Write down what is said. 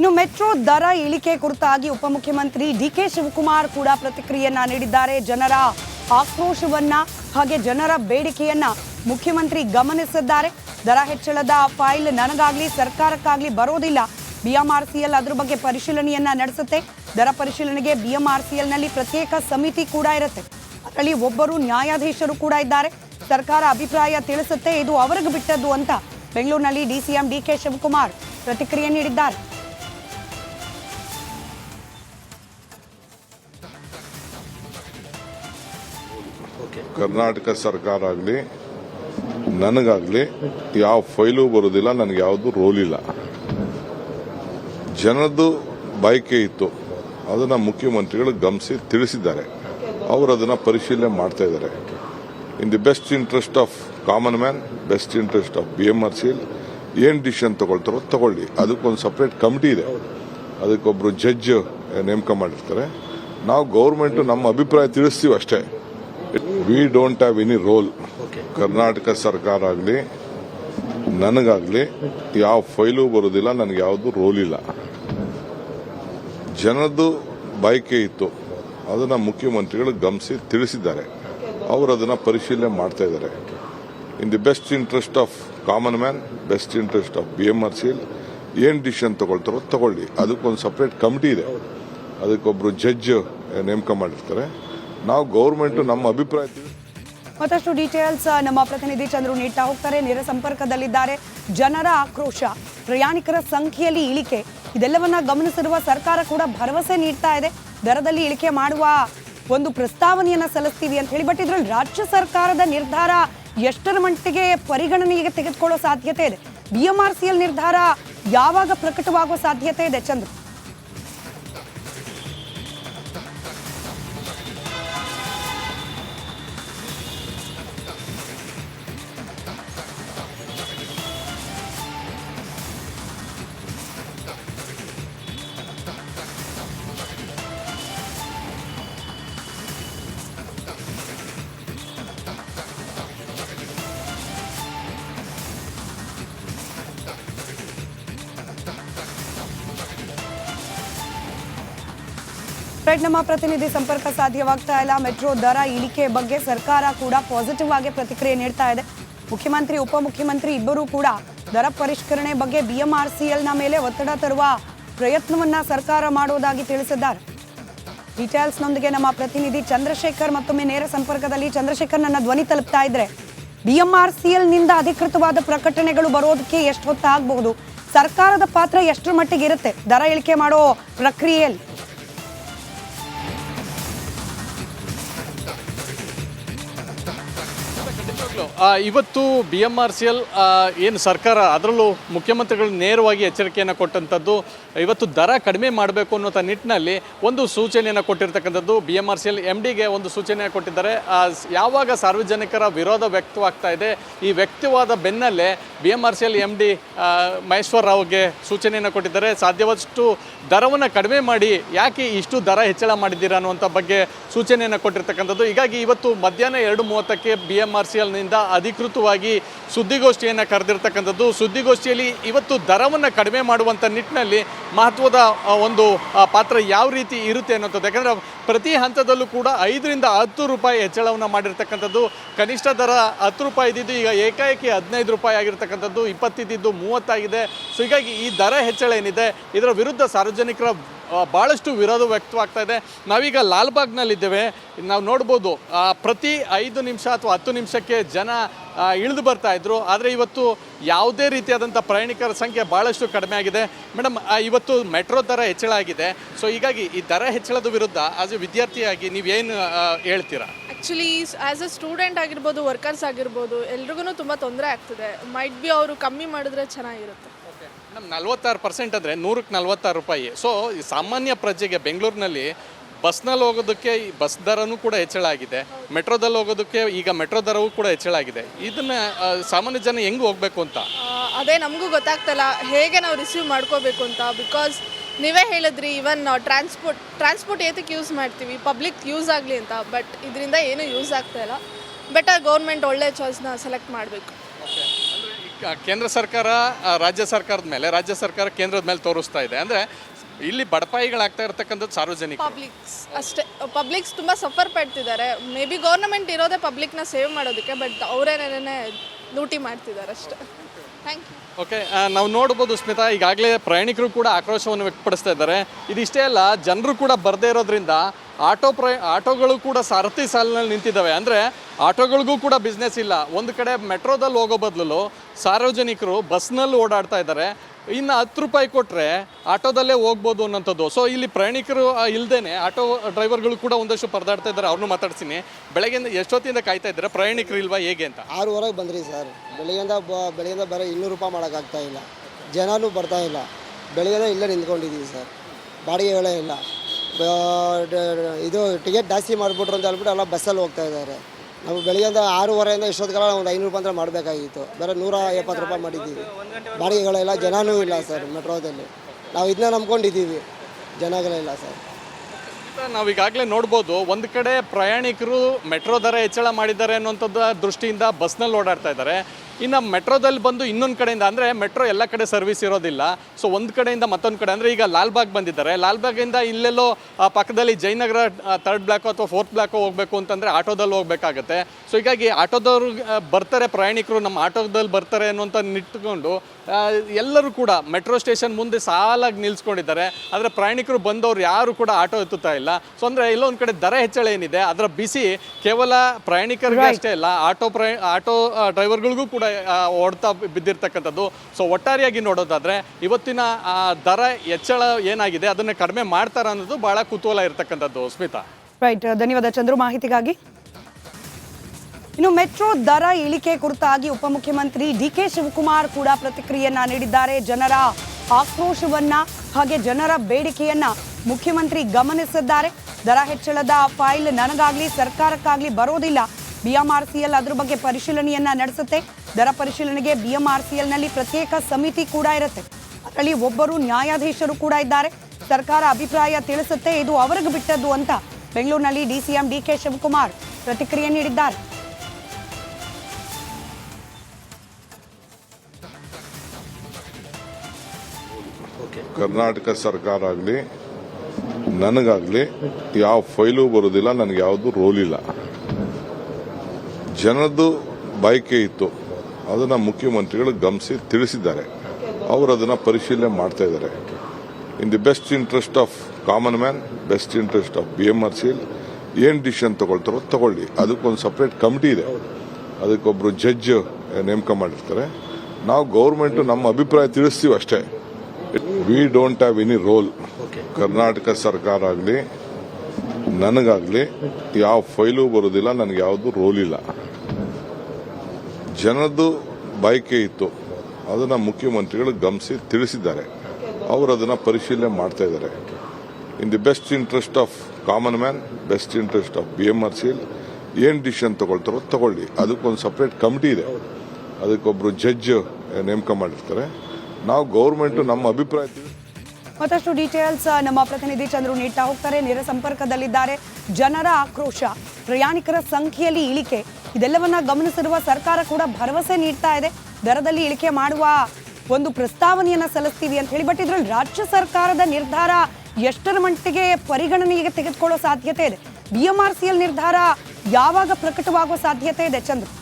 ಇನ್ನು ಮೆಟ್ರೋ ದರ ಇಳಿಕೆ ಕುರಿತಾಗಿ ಉಪಮುಖ್ಯಮಂತ್ರಿ ಡಿ ಕೆ ಶಿವಕುಮಾರ್ ಕೂಡ ಪ್ರತಿಕ್ರಿಯೆಯನ್ನ ನೀಡಿದ್ದಾರೆ. ಜನರ ಆಕ್ರೋಶವನ್ನ ಹಾಗೆ ಜನರ ಬೇಡಿಕೆಯನ್ನ ಮುಖ್ಯಮಂತ್ರಿ ಗಮನಿಸಿದ್ದಾರೆ. ದರ ಹೆಚ್ಚಳದ ಫೈಲ್ ನನಗಾಗ್ಲಿ, ಸರ್ಕಾರಕ್ಕಾಗ್ಲಿ ಬರೋದಿಲ್ಲ. ಬಿಎಂಆರ್ಸಿಎಲ್ ಅದ್ರ ಬಗ್ಗೆ ಪರಿಶೀಲನೆಯನ್ನ ನಡೆಸುತ್ತೆ. ದರ ಪರಿಶೀಲನೆಗೆ ಬಿಎಂಆರ್ಸಿಎಲ್ನಲ್ಲಿ ಪ್ರತ್ಯೇಕ ಸಮಿತಿ ಕೂಡ ಇರುತ್ತೆ. ಅದರಲ್ಲಿ ಒಬ್ಬರು ನ್ಯಾಯಾಧೀಶರು ಕೂಡ ಇದ್ದಾರೆ. ಸರ್ಕಾರ ಅಭಿಪ್ರಾಯ ತಿಳಿಸುತ್ತೆ. ಇದು ಅವರಿಗೆ ಬಿಟ್ಟದ್ದು ಅಂತ ಬೆಂಗಳೂರಿನಲ್ಲಿ ಡಿಸಿಎಂ ಡಿ ಕೆ ಶಿವಕುಮಾರ್ ಪ್ರತಿಕ್ರಿಯೆ ನೀಡಿದ್ದಾರೆ. ಕರ್ನಾಟಕ ಸರ್ಕಾರ ಆಗಲಿ ನನಗಾಗಲಿ ಯಾವ ಫೈಲು ಬರೋದಿಲ್ಲ, ನನಗೆ ಯಾವುದು ರೋಲ್ ಇಲ್ಲ. ಜನದ್ದು ಬಯಕೆ ಇತ್ತು. ಅದನ್ನ ಮುಖ್ಯಮಂತ್ರಿಗಳು ಗಮನಿಸಿ ತಿಳಿಸಿದ್ದಾರೆ. ಅವರು ಅದನ್ನ ಪರಿಶೀಲನೆ ಮಾಡ್ತಾ ಇದ್ದಾರೆ. In the best interest of common man best interest of B M R C ಏನ್ ಡಿಸಿಷನ್ ತಗೊಳ್ತಾರೋ ತಗೊಳ್ಳಿ. ಅದಕ್ಕೊಂದು ಸಪ್ರೇಟ್ ಕಮಿಟಿ ಇದೆ. ಅದಕ್ಕೊಬ್ರು ಜಡ್ಜ್ ನೇಮಕ ಮಾಡಿರ್ತಾರೆ. ನಾವು ಗೌರ್ಮೆಂಟ್ ನಮ್ಮ ಅಭಿಪ್ರಾಯ ತಿಳಿಸ್ತೀವಿ ಅಷ್ಟೇ. We don't have any role Karnataka ಸರ್ಕಾರ ಆಗಲಿ ನನಗಾಗಲಿ ಯಾವ ಫೈಲು ಬರೋದಿಲ್ಲ ನನಗೆ ಯಾವುದು ರೋಲ್ ಇಲ್ಲ ಜನದ್ದು ಬಯಕೆ ಇತ್ತು ಅದನ್ನ ಮುಖ್ಯಮಂತ್ರಿಗಳು ಗಮನಿಸಿ ತಿಳಿಸಿದ್ದಾರೆ ಅವರು ಅದನ್ನ ಪರಿಶೀಲನೆ ಮಾಡ್ತಾ ಇದ್ದಾರೆ in the best interest of common man best interest of B M R C ಏನ್ ಡಿಸಿಷನ್ ತಗೊಳ್ತಾರೋ ತಗೊಳ್ಳಿ. ಅದಕ್ಕೊಂದು ಸಪ್ರೇಟ್ ಕಮಿಟಿ ಇದೆ. ಅದಕ್ಕೊಬ್ರು ಜಡ್ಜ್ ನೇಮಕ ಮಾಡಿರ್ತಾರೆ. ನಾವು ಗೌರ್ಮೆಂಟ್ ನಮ್ಮ ಅಭಿಪ್ರಾಯ ಮತ್ತಷ್ಟು ಡೀಟೇಲ್ಸ್ ನಮ್ಮ ಪ್ರತಿನಿಧಿ ಚಂದ್ರು ನೀಡ್ತಾ ಹೋಗ್ತಾರೆ. ನೇರ ಸಂಪರ್ಕದಲ್ಲಿದ್ದಾರೆ ಜನರ ಆಕ್ರೋಶ, ಪ್ರಯಾಣಿಕರ ಸಂಖ್ಯೆಯಲ್ಲಿ ಇಳಿಕೆ. ಇದೆಲ್ಲವನ್ನ ಗಮನಿಸಿರುವ ಸರ್ಕಾರ ಕೂಡ ಭರವಸೆ ನೀಡ್ತಾ ಇದೆ. ದರದಲ್ಲಿ ಇಳಿಕೆ ಮಾಡುವ ಒಂದು ಪ್ರಸ್ತಾವನೆಯನ್ನ ಸಲ್ಲಿಸ್ತೀವಿ ಅಂತ ಹೇಳಿ ಬಟ್ ಇದ್ರಲ್ಲಿ ರಾಜ್ಯ ಸರ್ಕಾರದ ನಿರ್ಧಾರ ಎಷ್ಟರ ಮಟ್ಟಿಗೆ ಪರಿಗಣನೆಗೆ ತೆಗೆದುಕೊಳ್ಳೋ ಸಾಧ್ಯತೆ ಇದೆ? ಬಿಎಂಆರ್ಸಿಎಲ್ ನಿರ್ಧಾರ ಯಾವಾಗ ಪ್ರಕಟವಾಗುವ ಸಾಧ್ಯತೆ ಇದೆ ಚಂದ್ರು? ರೈಟ್ ನಮ್ಮ ಪ್ರತಿನಿಧಿ ಸಂಪರ್ಕ ಸಾಧ್ಯವಾಗ್ತಾ ಇಲ್ಲ. ಮೆಟ್ರೋ ದರ ಇಳಿಕೆ ಬಗ್ಗೆ ಸರ್ಕಾರ ಕೂಡ ಪಾಸಿಟಿವ್ ಆಗಿ ಪ್ರತಿಕ್ರಿಯೆ ನೀಡ್ತಾ ಇದೆ. ಮುಖ್ಯಮಂತ್ರಿ, ಉಪಮುಖ್ಯಮಂತ್ರಿ ಇಬ್ಬರೂ ಕೂಡ ದರ ಪರಿಷ್ಕರಣೆ ಬಗ್ಗೆ ಬಿಎಂಆರ್ಸಿಎಲ್ನ ಮೇಲೆ ಒತ್ತಡ ತರುವ ಪ್ರಯತ್ನವನ್ನ ಸರ್ಕಾರ ಮಾಡುವುದಾಗಿ ತಿಳಿಸಿದ್ದಾರೆ. ಡೀಟೇಲ್ಸ್ನೊಂದಿಗೆ ನಮ್ಮ ಪ್ರತಿನಿಧಿ ಚಂದ್ರಶೇಖರ್ ಮತ್ತೊಮ್ಮೆ ನೇರ ಸಂಪರ್ಕದಲ್ಲಿ. ಚಂದ್ರಶೇಖರ್, ನನ್ನ ಧ್ವನಿ ತಲುಪ್ತಾ ಇದ್ರೆ ನಿಂದ ಅಧಿಕೃತವಾದ ಪ್ರಕಟಣೆಗಳು ಬರೋದಕ್ಕೆ ಎಷ್ಟು ಹೊತ್ತಾಗಬಹುದು? ಸರ್ಕಾರದ ಪಾತ್ರ ಎಷ್ಟರ ಮಟ್ಟಿಗೆ ಇರುತ್ತೆ ದರ ಇಳಿಕೆ ಮಾಡೋ ಪ್ರಕ್ರಿಯೆಯಲ್ಲಿ. ಇವತ್ತು B M R C L ಏನು ಸರ್ಕಾರ ಅದರಲ್ಲೂ ಮುಖ್ಯಮಂತ್ರಿಗಳು ನೇರವಾಗಿ ಎಚ್ಚರಿಕೆಯನ್ನು ಕೊಟ್ಟಂಥದ್ದು, ಇವತ್ತು ದರ ಕಡಿಮೆ ಮಾಡಬೇಕು ಅನ್ನೋ ನಿಟ್ಟಿನಲ್ಲಿ ಒಂದು ಸೂಚನೆಯನ್ನು ಕೊಟ್ಟಿರ್ತಕ್ಕಂಥದ್ದು B M R C L M ಡಿಗೆ ಒಂದು ಸೂಚನೆ ಕೊಟ್ಟಿದ್ದಾರೆ. ಯಾವಾಗ ಸಾರ್ವಜನಿಕರ ವಿರೋಧ ವ್ಯಕ್ತವಾಗ್ತಾ ಇದೆ, ಈ ವ್ಯಕ್ತವಾದ ಬೆನ್ನಲ್ಲೇ B M R C L M D Maheshwar ರಾವ್ಗೆ ಸೂಚನೆಯನ್ನು ಕೊಟ್ಟಿದ್ದಾರೆ. ಸಾಧ್ಯವಾದಷ್ಟು ದರವನ್ನು ಕಡಿಮೆ ಮಾಡಿ, ಯಾಕೆ ಇಷ್ಟು ದರ ಹೆಚ್ಚಳ ಮಾಡಿದ್ದೀರಾ ಅನ್ನುವಂಥ ಬಗ್ಗೆ ಸೂಚನೆಯನ್ನು ಕೊಟ್ಟಿರ್ತಕ್ಕಂಥದ್ದು. ಹೀಗಾಗಿ ಇವತ್ತು ಮಧ್ಯಾಹ್ನ ಎರಡು ಮೂವತ್ತಕ್ಕೆ ಬಿ ಎಂ ಆರ್ ಸಿ ಎಲ್ನಿಂದ ಅಧಿಕೃತವಾಗಿ ಸುದ್ದಿಗೋಷ್ಠಿಯನ್ನು ಕರೆದಿರ್ತಕ್ಕಂಥದ್ದು. ಸುದ್ದಿಗೋಷ್ಠಿಯಲ್ಲಿ ಇವತ್ತು ದರವನ್ನು ಕಡಿಮೆ ಮಾಡುವಂಥ ನಿಟ್ಟಿನಲ್ಲಿ ಮಹತ್ವದ ಒಂದು ಪಾತ್ರ ಯಾವ ರೀತಿ ಇರುತ್ತೆ ಅನ್ನೋಂಥದ್ದು ಯಾಕಂದರೆ ಪ್ರತಿ ಹಂತದಲ್ಲೂ ಕೂಡ ಐದರಿಂದ ಹತ್ತು ರೂಪಾಯಿ ಹೆಚ್ಚಳವನ್ನು ಮಾಡಿರ್ತಕ್ಕಂಥದ್ದು. ಕನಿಷ್ಠ ದರ ಹತ್ತು ರೂಪಾಯಿ ಇದ್ದಿದ್ದು ಈಗ ಏಕಾಏಕಿ ಹದಿನೈದು ರೂಪಾಯಿ ಆಗಿರ್ತಕ್ಕಂಥದ್ದು. ಇಪ್ಪತ್ತಿದ್ದು ಮೂವತ್ತಾಗಿದೆ. ಸೊ, ಹೀಗಾಗಿ ಈ ದರ ಹೆಚ್ಚಳ ಏನಿದೆ, ಇದರ ವಿರುದ್ಧ ಸಾರ್ವಜನಿಕರ ಭಾಳಷ್ಟು ವಿರೋಧ ವ್ಯಕ್ತವಾಗ್ತಾ ಇದೆ. ನಾವೀಗ ಲಾಲ್ಬಾಗ್ನಲ್ಲಿದ್ದೇವೆ. ನಾವು ನೋಡ್ಬೋದು ಪ್ರತಿ ಐದು ನಿಮಿಷ ಅಥವಾ ಹತ್ತು ನಿಮಿಷಕ್ಕೆ ಜನ ಇಳಿದು ಬರ್ತಾ ಇದ್ರು. ಆದರೆ ಇವತ್ತು ಯಾವುದೇ ರೀತಿಯಾದಂಥ ಪ್ರಯಾಣಿಕರ ಸಂಖ್ಯೆ ಭಾಳಷ್ಟು ಕಡಿಮೆ ಆಗಿದೆ. ಮೇಡಮ್ ಇವತ್ತು ಮೆಟ್ರೋ ದರ ಹೆಚ್ಚಳ ಆಗಿದೆ. ಸೊ ಹೀಗಾಗಿ ಈ ದರ ಹೆಚ್ಚಳದ ವಿರುದ್ಧ ಆಸ್ ಎ ವಿದ್ಯಾರ್ಥಿಯಾಗಿ ನೀವೇನು ಹೇಳ್ತೀರಾ? ಆ್ಯಕ್ಚುಲಿ ಆ್ಯಸ್ ಅ ಸ್ಟೂಡೆಂಟ್ ಆಗಿರ್ಬೋದು ವರ್ಕರ್ಸ್ ಆಗಿರ್ಬೋದು ಎಲ್ರಿಗೂ ತುಂಬ ತೊಂದರೆ ಆಗ್ತಿದೆ. ಮೈಟ್ ಬಿ ಅವರು ಕಮ್ಮಿ ಮಾಡಿದ್ರೆ ಚೆನ್ನಾಗಿರುತ್ತೆ. ಮೇಡಮ್, ನಲ್ವತ್ತಾರು ಪರ್ಸೆಂಟ್ ಅಂದರೆ ನೂರಕ್ಕೆ ನಲ್ವತ್ತಾರು ರೂಪಾಯಿ. ಸೊ ಈ ಸಾಮಾನ್ಯ ಪ್ರಜೆಗೆ ಬೆಂಗಳೂರಿನಲ್ಲಿ ಬಸ್ನಲ್ಲಿ ಹೋಗೋದಕ್ಕೆ ಈ ಬಸ್ ದರನೂ ಕೂಡ ಹೆಚ್ಚಳ ಆಗಿದೆ. ಮೆಟ್ರೋದಲ್ಲಿ ಹೋಗೋದಕ್ಕೆ ಈಗ ಮೆಟ್ರೋ ದರವೂ ಕೂಡ ಹೆಚ್ಚಳ ಆಗಿದೆ. ಇದನ್ನ ಸಾಮಾನ್ಯ ಜನ ಹೆಂಗೆ ಹೋಗಬೇಕು ಅಂತ? ಅದೇ ನಮಗೂ ಗೊತ್ತಾಗ್ತಲ್ಲ, ಹೇಗೆ ನಾವು ರಿಸೀವ್ ಮಾಡ್ಕೋಬೇಕು ಅಂತ? ಬಿಕಾಸ್ ನೀವೇ ಹೇಳಿದ್ರಿ ಇವನ್ ಟ್ರಾನ್ಸ್ಪೋರ್ಟ್ ಟ್ರಾನ್ಸ್ಪೋರ್ಟ್ ಏತಕ್ಕೆ ಯೂಸ್ ಮಾಡ್ತೀವಿ? ಪಬ್ಲಿಕ್ ಯೂಸ್ ಆಗಲಿ ಅಂತ ಬಟ್ ಇದರಿಂದ ಏನೂ ಯೂಸ್ ಆಗ್ತಾ ಇಲ್ಲ. ಬೆಟರ್ ಗೌರ್ಮೆಂಟ್ ಒಳ್ಳೆ ಚಾಯ್ಸ್ನ ಸೆಲೆಕ್ಟ್ ಮಾಡಬೇಕು. ಕೇಂದ್ರ ಸರ್ಕಾರ ರಾಜ್ಯ ಸರ್ಕಾರದ ಮೇಲೆ ರಾಜ್ಯ ಸರ್ಕಾರ ಕೇಂದ್ರದ ಮೇಲೆ ತೋರಿಸ್ತಾ ಇದೆ. ಅಂದರೆ ಇಲ್ಲಿ ಬಡಪಾಯಿಗಳಾಗ್ತಾ ಇರ್ತಕ್ಕಂಥದ್ದು ಸಾರ್ವಜನಿಕ ಪಬ್ಲಿಕ್ಸ್ ಅಷ್ಟೇ. ಪಬ್ಲಿಕ್ಸ್ ತುಂಬ ಸಫರ್ ಪಡ್ತಿದ್ದಾರೆ. ಮೇ ಬಿ ಗೌರ್ನಮೆಂಟ್ ಇರೋದೇ ಪಬ್ಲಿಕ್ನ ಸೇವ್ ಮಾಡೋದಕ್ಕೆ ಬಟ್ ಅವರೇನೇ ಲೂಟಿ ಮಾಡ್ತಿದ್ದಾರೆ ಅಷ್ಟೇ. ಥ್ಯಾಂಕ್ ಯು ಓಕೆ ನಾವು ನೋಡ್ಬೋದು ಸ್ಮಿತಾ ಈಗಾಗಲೇ ಪ್ರಯಾಣಿಕರು ಕೂಡ ಆಕ್ರೋಶವನ್ನು ವ್ಯಕ್ತಪಡಿಸ್ತಾ ಇದ್ದಾರೆ. ಇದಿಷ್ಟೇ ಅಲ್ಲ ಜನರು ಕೂಡ ಬರದೇ ಇರೋದ್ರಿಂದ ಆಟೋ ಪ್ರಯ, ಆಟೋಗಳು ಕೂಡ ಸಾರಥಿ ಸಾಲಿನಲ್ಲಿ ನಿಂತಿದ್ದಾವೆ. ಅಂದರೆ ಆಟೋಗಳಿಗೂ ಕೂಡ ಬಿಸ್ನೆಸ್ ಇಲ್ಲ. ಒಂದು ಕಡೆ ಮೆಟ್ರೋದಲ್ಲಿ ಹೋಗೋ ಬದಲು ಸಾರ್ವಜನಿಕರು ಬಸ್ನಲ್ಲಿ ಓಡಾಡ್ತಾ ಇದ್ದಾರೆ. ಇನ್ನು ಹತ್ತು ರೂಪಾಯಿ ಕೊಟ್ಟರೆ ಆಟೋದಲ್ಲೇ ಹೋಗ್ಬೋದು ಅನ್ನೋಂಥದ್ದು. ಸೊ ಇಲ್ಲಿ ಪ್ರಯಾಣಿಕರು ಇಲ್ಲದೇ ಆಟೋ ಡ್ರೈವರ್ಗಳು ಕೂಡ ಒಂದಷ್ಟು ಪರದಾಡ್ತಾ ಇದ್ದಾರೆ. ಅವ್ರನ್ನೂ ಮಾತಾಡ್ತೀನಿ ಬೆಳಗ್ಗೆಯಿಂದ ಎಷ್ಟೊತ್ತಿಂದ ಕಾಯ್ತಾ ಇದ್ದಾರೆ? ಪ್ರಯಾಣಿಕರು ಇಲ್ವಾ ಹೇಗೆ ಅಂತ? ಆರೂವರೆಗೆ ಬಂದ್ರಿ ಸರ್. ಬೆಳಗ್ಗೆಯಿಂದ ಬ, ಬೆಳಗ್ಗೆಯಿಂದ ಬರೋ ಇನ್ನೂರು ರೂಪಾಯಿ ಮಾಡೋಕ್ಕಾಗ್ತಾ ಇಲ್ಲ. ಜನನೂ ಬರ್ತಾ ಇಲ್ಲ. ಬೆಳಗ್ಗೆಯಿಂದ ಇಲ್ಲೇ ನಿಂತ್ಕೊಂಡಿದ್ದೀವಿ ಸರ್. ಬಾಡಿಗೆಗಳೇ ಇಲ್ಲ. ಇದು ಟಿಕೆಟ್ ಜಾಸ್ತಿ ಮಾಡಿಬಿಟ್ರು ಅಂತ ಹೇಳ್ಬಿಟ್ಟು ಎಲ್ಲ ಬಸ್ಸಲ್ಲಿ ಹೋಗ್ತಾ ಇದ್ದಾರೆ. ನಾವು ಬೆಳಿಗ್ಗೆಯಿಂದ ಆರೂವರೆಯಿಂದ ಇಷ್ಟೊತ್ತಿಗೆಲ್ಲ ಒಂದು ಐನೂರು ರೂಪಾಯಿ ಮಾಡಬೇಕಾಗಿತ್ತು. ಬೇರೆ ನೂರ ಎಪ್ಪತ್ತು ರೂಪಾಯಿ ಮಾಡಿದ್ದೀವಿ. ಬಾಡಿಗೆಗಳೆಲ್ಲ ಜನನೂ ಇಲ್ಲ ಸರ್ ಮೆಟ್ರೋದಲ್ಲಿ. ನಾವು ಇದನ್ನ ನಂಬ್ಕೊಂಡಿದ್ದೀವಿ. ಜನಗಳಿಲ್ಲ ಸರ್. ನಾವು ಈಗಾಗಲೇ ನೋಡ್ಬೋದು, ಒಂದು ಕಡೆ ಪ್ರಯಾಣಿಕರು ಮೆಟ್ರೋ ದರ ಹೆಚ್ಚಳ ಮಾಡಿದ್ದಾರೆ ಅನ್ನುವಂಥದ್ದು ದೃಷ್ಟಿಯಿಂದ ಬಸ್ನಲ್ಲಿ ಓಡಾಡ್ತಾ ಇದ್ದಾರೆ. ಇನ್ನು ಮೆಟ್ರೋದಲ್ಲಿ ಬಂದು ಇನ್ನೊಂದು ಕಡೆಯಿಂದ ಅಂದರೆ ಮೆಟ್ರೋ ಎಲ್ಲ ಕಡೆ ಸರ್ವಿಸ್ ಇರೋದಿಲ್ಲ. ಸೊ ಒಂದು ಕಡೆಯಿಂದ ಮತ್ತೊಂದು ಕಡೆ ಅಂದರೆ ಈಗ ಲಾಲ್ಬಾಗ್ ಬಂದಿದ್ದಾರೆ. ಲಾಲ್ಬಾಗಿಂದ ಇಲ್ಲೆಲ್ಲೋ ಪಕ್ಕದಲ್ಲಿ ಜಯನಗರ ಥರ್ಡ್ ಬ್ಲಾಕು ಅಥವಾ ಫೋರ್ತ್ ಬ್ಲಾಕು ಹೋಗಬೇಕು ಅಂತಂದರೆ ಆಟೋದಲ್ಲಿ ಹೋಗಬೇಕಾಗತ್ತೆ. ಸೊ ಹೀಗಾಗಿ ಆಟೋದವರು ಬರ್ತಾರೆ ಪ್ರಯಾಣಿಕರು ನಮ್ಮ ಆಟೋದಲ್ಲಿ ಬರ್ತಾರೆ ಅನ್ನುವಂಥ ನಿಟ್ಟುಕೊಂಡು ಎಲ್ಲರೂ ಕೂಡ ಮೆಟ್ರೋ ಸ್ಟೇಷನ್ ಮುಂದೆ ಸಾಲಾಗಿ ನಿಲ್ಸ್ಕೊಂಡಿದ್ದಾರೆ. ಆದರೆ ಪ್ರಯಾಣಿಕರು ಬಂದವರು ಯಾರು ಕೂಡ ಆಟೋ ಎತ್ತುತ್ತಾ ಇಲ್ಲ. ಸೊ ಅಂದರೆ ಇಲ್ಲೊಂದು ಕಡೆ ದರ ಹೆಚ್ಚಳ ಏನಿದೆ ಅದರ ಬಿಸಿ ಕೇವಲ ಪ್ರಯಾಣಿಕರಿಗೆ ಅಷ್ಟೇ ಇಲ್ಲ ಆಟೋ ಪ್ರಯಾ ಆಟೋ ಡ್ರೈವರ್ಗಳಿಗೂ ಕೂಡ ಆ, ಹೊಡ್ತಾ ಬಿದ್ದಿರ್ತಕ್ಕಂಥದ್ದು. ಸೊ ಒಟ್ಟಾರೆಯಾಗಿ ನೋಡೋದಾದರೆ ಇವತ್ತಿನ ದರ ಹೆಚ್ಚಳ ಏನಾಗಿದೆ ಅದನ್ನು ಕಡಿಮೆ ಮಾಡ್ತಾರ ಅನ್ನೋದು ಬಹಳ ಕುತೂಹಲ ಇರತಕ್ಕಂಥದ್ದು ಸ್ಮಿತಾ. ರೈಟ್ ಧನ್ಯವಾದ ಚಂದ್ರು ಮಾಹಿತಿಗಾಗಿ. ಇನ್ನು ಮೆಟ್ರೋ ದರ ಇಳಿಕೆ ಕುರಿತಾಗಿ ಉಪಮುಖ್ಯಮಂತ್ರಿ ಡಿ ಕೆ ಶಿವಕುಮಾರ್ ಕೂಡ ಪ್ರತಿಕ್ರಿಯೆಯನ್ನ ನೀಡಿದ್ದಾರೆ. ಜನರ ಆಕ್ರೋಶವನ್ನ ಹಾಗೆ ಜನರ ಬೇಡಿಕೆಯನ್ನ ಮುಖ್ಯಮಂತ್ರಿ ಗಮನಿಸಿದ್ದಾರೆ. ದರ ಹೆಚ್ಚಳದ ಫೈಲ್ ನನಗಾಗ್ಲಿ ಸರ್ಕಾರಕ್ಕಾಗ್ಲಿ ಬರೋದಿಲ್ಲ. ಬಿಎಂಆರ್ಸಿಎಲ್ ಅದ್ರ ಬಗ್ಗೆ ಪರಿಶೀಲನೆಯನ್ನ ನಡೆಸುತ್ತೆ. ದರ ಪರಿಶೀಲನೆಗೆ ಬಿಎಂಆರ್ಸಿಎಲ್ನಲ್ಲಿ ಪ್ರತ್ಯೇಕ ಸಮಿತಿ ಕೂಡ ಇರುತ್ತೆ. ಅದರಲ್ಲಿ ಒಬ್ಬರು ನ್ಯಾಯಾಧೀಶರು ಕೂಡ ಇದ್ದಾರೆ. ಸರ್ಕಾರ ಅಭಿಪ್ರಾಯ ತಿಳಿಸುತ್ತೆ, ಇದು ಅವರಿಗೆ ಬಿಟ್ಟದ್ದು ಅಂತ ಬೆಂಗಳೂರಿನಲ್ಲಿ ಡಿಸಿಎಂ ಡಿ ಕೆ ಶಿವಕುಮಾರ್ ಪ್ರತಿಕ್ರಿಯೆ ನೀಡಿದ್ದಾರೆ. ಕರ್ನಾಟಕ ಸರ್ಕಾರ ಆಗಲಿ, ನನಗಾಗಲಿ ಯಾವ ಫೈಲು ಬರೋದಿಲ್ಲ, ನನಗೆ ಯಾವುದು ರೋಲ್ ಇಲ್ಲ. ಜನದ್ದು ಬಯಕೆ ಇತ್ತು. ಅದನ್ನ ಮುಖ್ಯಮಂತ್ರಿಗಳು ಗಮನಿಸಿ ತಿಳಿಸಿದ್ದಾರೆ. ಅವರು ಅದನ್ನ ಪರಿಶೀಲನೆ ಮಾಡ್ತಾ ಇದ್ದಾರೆ. In the best interest of common man best interest of B M R C ಏನ್ ಡಿಸಿಷನ್ ತಗೊಳ್ತಾರೋ ತಗೊಳ್ಳಿ. ಅದಕ್ಕೊಂದು ಸಪ್ರೇಟ್ ಕಮಿಟಿ ಇದೆ. ಅದಕ್ಕೊಬ್ರು ಜಡ್ಜ್ ನೇಮಕ ಮಾಡಿರ್ತಾರೆ. ನಾವು ಗೌರ್ಮೆಂಟ್ ನಮ್ಮ ಅಭಿಪ್ರಾಯ ತಿಳಿಸ್ತೀವಿ ಅಷ್ಟೇ. We don't have any role Karnataka ಸರ್ಕಾರ ಆಗಲಿ ನನಗಾಗಲಿ ಯಾವ ಫೈಲು ಬರೋದಿಲ್ಲ ನನಗೆ ಯಾವುದು ರೋಲ್ ಇಲ್ಲ. ಜನದ್ದು ಬಯಕೆ ಇತ್ತು. ಅದನ್ನ ಮುಖ್ಯಮಂತ್ರಿಗಳು ಗಮನಿಸಿ ತಿಳಿಸಿದ್ದಾರೆ. ಅವರು ಅದನ್ನ ಪರಿಶೀಲನೆ ಮಾಡ್ತಾ ಇದ್ದಾರೆ. In the best interest of common man best interest of B M R C ಏನ್ ಡಿಸಿಷನ್ ತಗೊಳ್ತಾರೋ ತಗೊಳ್ಳಿ. ಅದಕ್ಕೊಂದು ಸಪ್ರೇಟ್ ಕಮಿಟಿ ಇದೆ. ಅದಕ್ಕೊಬ್ರು ಜಡ್ಜ್ ನೇಮಕ ಮಾಡಿರ್ತಾರೆ. ನಾವು ಗೌರ್ಮೆಂಟ್ ನಮ್ಮ ಅಭಿಪ್ರಾಯ ಮತ್ತಷ್ಟು ಡೀಟೇಲ್ಸ್ ನಮ್ಮ ಪ್ರತಿನಿಧಿ ಚಂದ್ರು ನೀಡ್ತಾ ಹೋಗ್ತಾರೆ. ನೇರ ಸಂಪರ್ಕದಲ್ಲಿದ್ದಾರೆ ಜನರ ಆಕ್ರೋಶ. ಪ್ರಯಾಣಿಕರ ಸಂಖ್ಯೆಯಲ್ಲಿ ಇಳಿಕೆ. ಇದೆಲ್ಲವನ್ನ ಗಮನಿಸಿರುವ ಸರ್ಕಾರ ಕೂಡ ಭರವಸೆ ನೀಡ್ತಾ ಇದೆ. ದರದಲ್ಲಿ ಇಳಿಕೆ ಮಾಡುವ ಒಂದು ಪ್ರಸ್ತಾವನೆಯನ್ನ ಸಲ್ಲಿಸ್ತೀವಿ ಅಂತ ಹೇಳಿ. ಬಟ್ ಇದ್ರಲ್ಲಿ ರಾಜ್ಯ ಸರ್ಕಾರದ ನಿರ್ಧಾರ ಎಷ್ಟರ ಮಟ್ಟಿಗೆ ಪರಿಗಣನೆಗೆ ತೆಗೆದುಕೊಳ್ಳೋ ಸಾಧ್ಯತೆ ಇದೆ? ಬಿಎಂಆರ್ಸಿಎಲ್ ನಿರ್ಧಾರ ಯಾವಾಗ ಪ್ರಕಟವಾಗುವ ಸಾಧ್ಯತೆ ಇದೆ ಚಂದ್ರು?